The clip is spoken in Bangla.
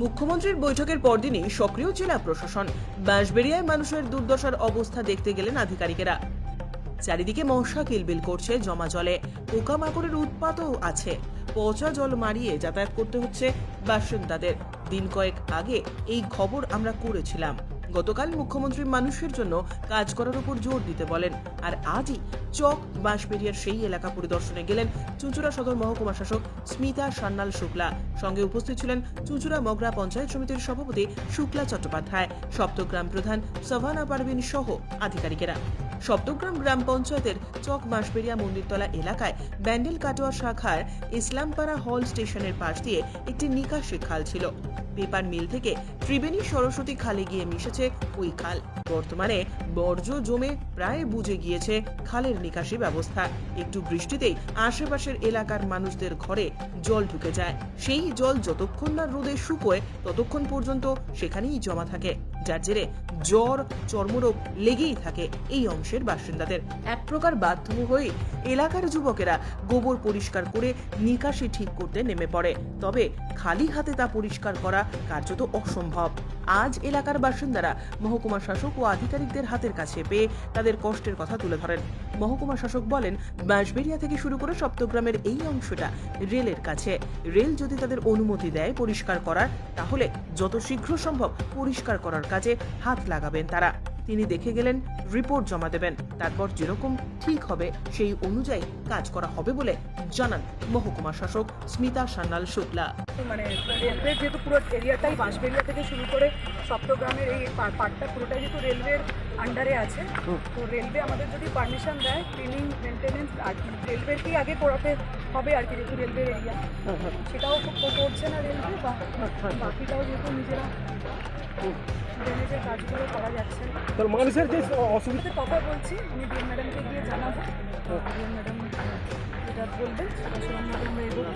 মুখ্যমন্ত্রীর বৈঠকের পরদিনই সক্রিয় জেলা প্রশাসন বাঁশবেড়িয়ায় মানুষের দুর্দশার অবস্থা দেখতে গেলেন আধিকারিকেরা। চারিদিকে মশা কিলবিল করছে জমা জলে। পোকামাকড়ের উৎপাতও আছে। পচা জল মারিয়ে যাতায়াত করতে হচ্ছে বাসিন্দাদের। দিন কয়েক আগে এই খবর আমরা করেছিলাম। গতকাল মুখ্যমন্ত্রী মানুষের জন্য কাজ করার উপর জোর দিতে বলেন। আর আজই চক বাঁশবেরিয়ার সেই এলাকা পরিদর্শনে গেলেন চুঁচুড়া সদর মহকুমা শাসক স্মিতা সান্নাল শুক্লা। সঙ্গে উপস্থিত ছিলেন চুঁচুড়া মগরা পঞ্চায়েত সমিতির সভাপতি শুক্লা চট্টোপাধ্যায়। সপ্তগ্রাম প্রধান সভানা পারভিন সহ আধিকারিকেরা। সপ্তগ্রাম গ্রাম পঞ্চায়েতের চক বাঁশবেরিয়া মন্দিরতলা এলাকায় ব্যান্ডেল কাটোয়া শাখার ইসলামপাড়া হল স্টেশনের পাশ দিয়ে একটি নিকাশি খাল ছিল। পেপার মিল থেকে ত্রিবেণী সরস্বতী খালে গিয়ে মিশেছে ওই খাল। বর্তমানে বর্জ্য জমে প্রায় বুঝে গিয়েছে খালের নিকাশি ব্যবস্থা। একটু বৃষ্টিতেই আশেপাশের এলাকার মানুষদের ঘরে জল ঢুকে যায়। সেই জল যতক্ষণ না রোদে শুকোয়, ততক্ষণ পর্যন্ত সেখানেই জমা থাকে। যার জেরে জ্বর, চর্মরোগ লেগেই থাকে এই অংশের বাসিন্দাদের এক প্রকার বাধ্য হয়ে এলাকার যুবকেরা গোবর পরিষ্কার করে নিকাশি ঠিক করতে নেমে পড়ে। তবে খালি হাতে তা পরিষ্কার করা কার্যত অসম্ভব। আজ এলাকার বাসিন্দারা মহকুমা শাসক ও আধিকারিকদের হাতের কাছে পেয়ে তাদের কষ্টের কথা তুলে ধরেন। মহকুমা শাসক বলেন, বাঁশবেড়িয়া থেকে শুরু করে সপ্তগ্রামের এই অংশটা রেলের কাছে। রেল যদি তাদের অনুমতি দেয় পরিষ্কার করার, তাহলে যত শীঘ্র সম্ভব পরিষ্কার করার কাজে হাত লাগাবেন তারা। তিনি দেখে গেলেন রিপোর্ট জমা দেবেন। তারপর যেরকম ঠিক হবে সেই অনুযায়ী কাজ করা হবে বলে জানান মহকুমা শাসক স্মিতা সান্যাল শুক্লা। মানে রেলওয়ে যেহেতু পুরো এরিয়াটাই বাঁশবেড়িয়া থেকে শুরু করে সপ্তগ্রামের এই পা- পার্টটা পুরোটাই যেহেতু রেলওয়ের আন্ডারে আছে তো রেলওয়ে আমাদের যদি পারমিশন দেয় ক্লিনিং মেনটেনেন্স আর কি রেলওয়েরকেই আগে করাতে হবে আর কি যেহেতু রেলওয়ের এরিয়া? সেটাও করছে না রেলওয়ে বা বাকিটাও যেহেতু নিজেরা ড্রেনেজের কাজগুলো করা যাচ্ছে। না মানুষের যে অসুবিধা কথা বলছি আমি ডিএম ম্যাডামকে গিয়ে জানাব। ডিএম ম্যাডাম যেটা বলবেন সেটা সেরকমভাবে আমরা এগোবো